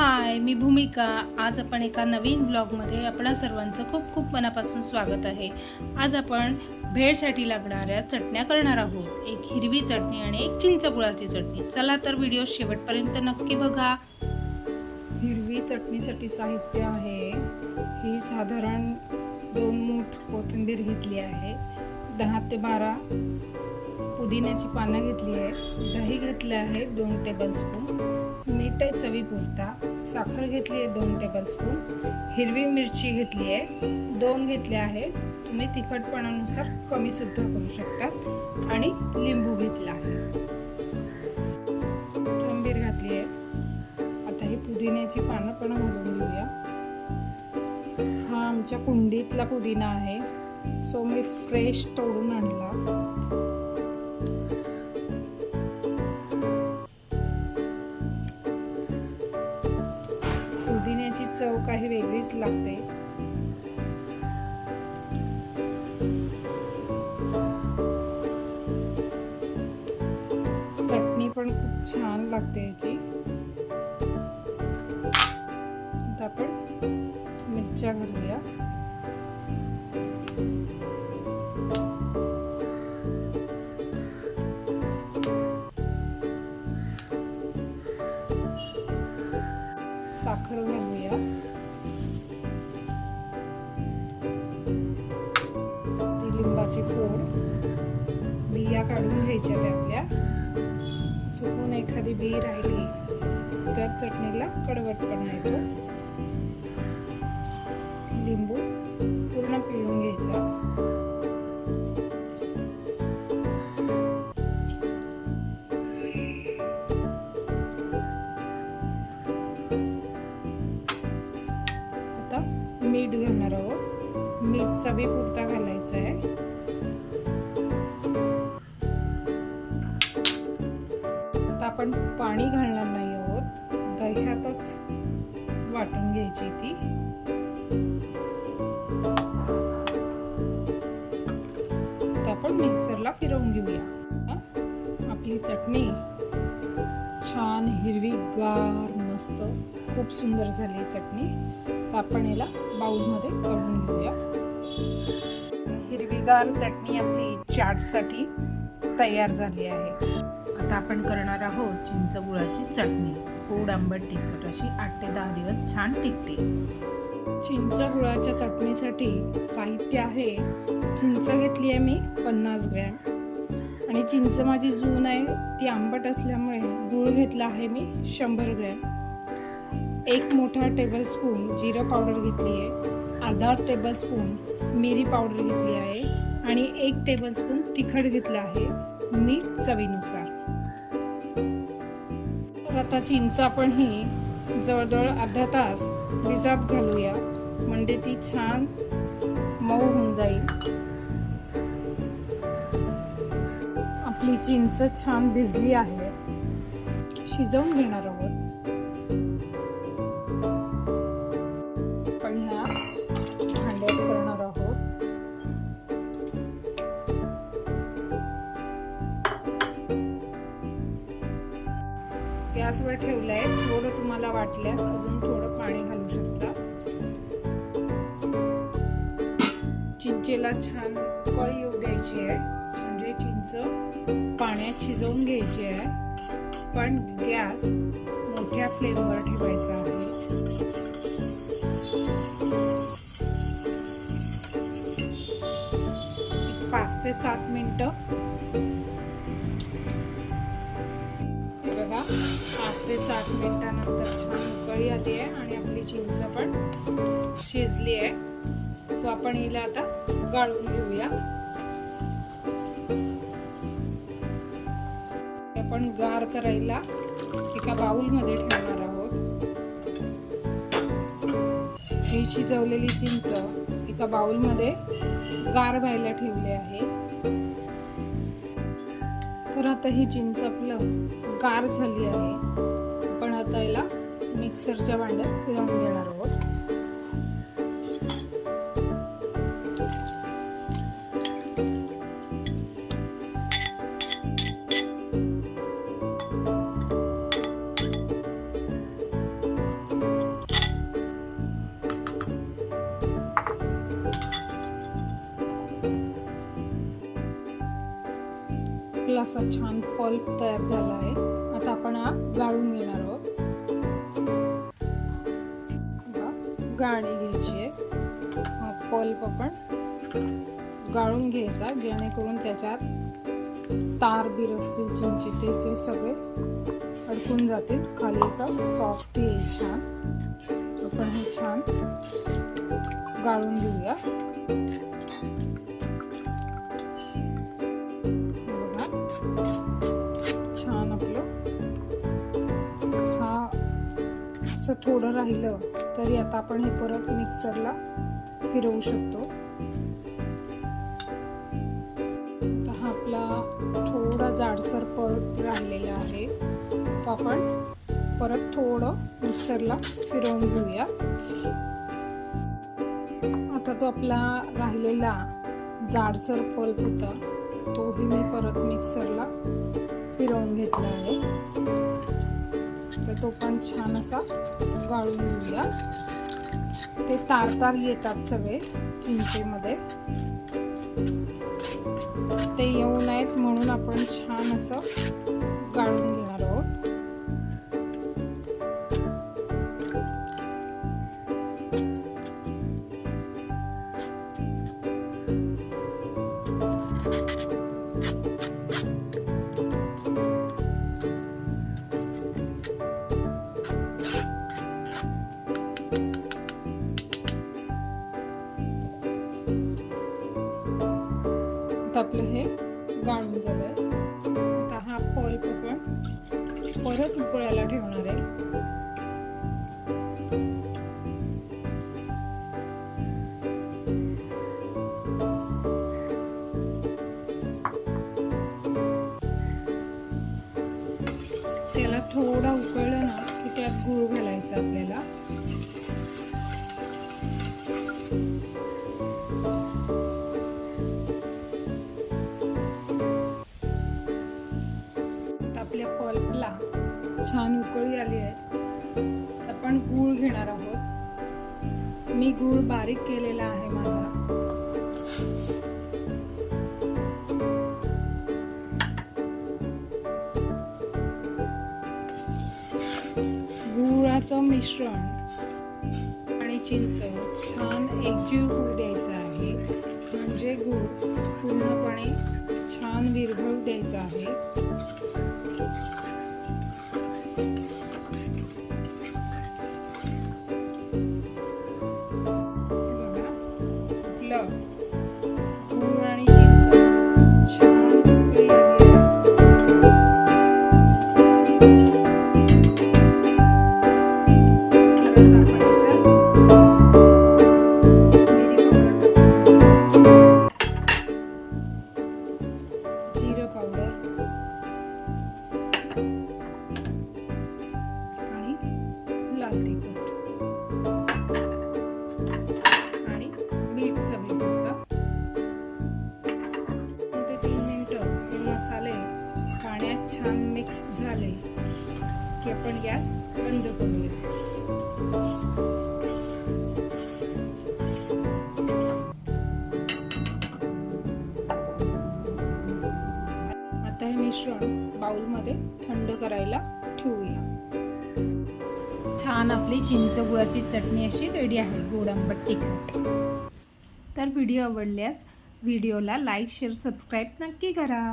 हाय मी भूमिका. आज आपण एका नवीन ब्लॉगमध्ये आपणा सर्वांचं खूप खूप मनापासून स्वागत आहे. आज आपण भेळसाठी लागणाऱ्या चटण्या करणार आहोत. एक हिरवी चटणी आणि एक चिंचगुळाची चटणी. चला तर व्हिडिओ शेवटपर्यंत नक्की बघा. हिरवी चटणीसाठी साहित्य आहे. ही साधारण दोन मूठ कोथिंबीर घेतली आहे. दहा ते बारा पुदिन्याची पानं घेतली आहे. दही घेतले आहे दोन टेबलस्पून मीठ आहे चवीपुरता. साखर घेतली आहे दोन टेबलस्पून हिरवी मिरची घेतली आहे दोन घेतले आहे तुम्ही तिखटपणानुसार कमी सुद्धा करू शकता आणि लिंबू घेतला आहे. कोथिंबीर घातली आहे. आता ही पुदिन्याची पानं पण घालून घेऊया. हा आमच्या कुंडीतला पुदिना आहे. सो मी फ्रेश तोडून आणला. वेगळीच लागते. चटणी पण खूप छान लागते याची. आता आपण मिरच्या घालूया. साखर घालूया. काढून घ्यायच्या त्यातल्या. चुकून एखादी बी राहिली तर चटणीला कडवटपणा येतो लिंबू पूर्ण पिळून घ्यायचा. आता मीठ घालणार आहोत. मीठ चवीपुरता घालायचं आहे. आपण पाणी घालणार नाही आहोत. दह्यातच वाटून घ्यायची ती. आपण मिक्सरला फिरवून घेऊया. आपली चटणी छान हिरवी गार मस्त खूप सुंदर झाली चटणी. तर आपण याला बाउलमध्ये काढून घेऊया. हिरवीगार चटणी आपली चाटसाठी तयार झाली आहे. आता आपण करणार आहोत. चिंचगुळाची चटणी. गोड आंबट तिखट अशी आठ ते दहा दिवस छान टिकते. चिंच गुळाच्या चटणीसाठी साहित्य आहे. चिंच घेतली आहे मी पन्नास ग्रॅम. आणि चिंच माझी जून आहे. ती आंबट असल्यामुळे गूळ घेतला आहे मी शंभर ग्रॅम. एक मोठा टेबलस्पून जिरं पावडर घेतली आहे. अर्धा टेबलस्पून मिरी पावडर घेतली आहे. आणि एक टेबलस्पून तिखट घेतलं आहे मीठ चवीनुसार. तर आता चिंच आपण ही जवळजवळ अर्धा तास भिजत घालूया. म्हणजे ती छान मऊ होऊन जाईल. आपली चिंच छान भिजली आहे शिजवून घेणार आहोत. ठेवलं आहे. थोडं तुम्हाला वाटल्यास अजून थोडं पाणी घालू शकता. चिंचेला छान कळी येऊ द्यायची आहे. म्हणजे चिंच पाण्यात शिजवून घ्यायची आहे. पण गॅस मोठ्या फ्लेमवर ठेवायचा आहे. पाच ते सात मिनटं सात मिनिटानंतर छान उकळी आली आहे आणि आपली चिंच पण शिजली आहे. सो आपण हिला आता गाळून घेऊया. आपण गार करायला एका बाउलमध्ये ठेवणार आहोत. ही शिजवलेली चिंच एका बाउलमध्ये गार व्हायला ठेवले आहे. तर आता ही चिंच आपलं गार झाली आहे. आता याला मिक्सरच्या भांड्यात फिरवून घेणार आहोत. असा छान पल्प तयार झाला आहे. आता आपण हा गाळून घेणार आहोत. गाळणी घ्यायची आहे. हा पल्प आपण गाळून घ्यायचा जेणेकरून त्याच्यात तार बीर असतील चिंचिते ते सगळे अडकून जातील. खाली असा सॉफ्ट येईल छान. आपण हे छान गाळून घेऊया. असं थोडं राहिलं तरी आता आपण हे परत मिक्सरला फिरवू शकतो. आता हा आपला थोडा जाडसर पल्प राहिलेला आहे. तो आपण परत थोडं मिक्सरला फिरवून घेऊया. आता तो आपला राहिलेला जाडसर पल्प होता तोही मी परत मिक्सरला फिरवून घेतला आहे. तर तो पण छान असा गाळून घेऊया. ते तार तार येतात सगळे चिंचेमध्ये. ते येऊ नयेत म्हणून आपण छान असं आपलं हे गाळून झालं आहे आता हा पल्प आपण परत उकळायला ठेवणार आहे. थोडा उकळलं ना की त्यात गुळ घालायचा आपल्याला. छान उकळी आली आहे. आपण गूळ घेणार आहोत. मी गूळ बारीक केलेला आहे माझा. गुळाचं मिश्रण आणि चिंच छान एकजीव होऊ द्यायचा आहे. म्हणजे गूळ पूर्णपणे छान विरघळू द्यायचा आहे. आपण गॅस बंद करूया. आता हे मिश्रण बाउलमध्ये थंड करायला ठेवूया. छान आपली चिंच गुळाची चटणी अशी रेडी आहे गोड आंबट तिखट. तर व्हिडिओ आवडल्यास व्हिडिओला लाईक शेअर सबस्क्राईब नक्की करा.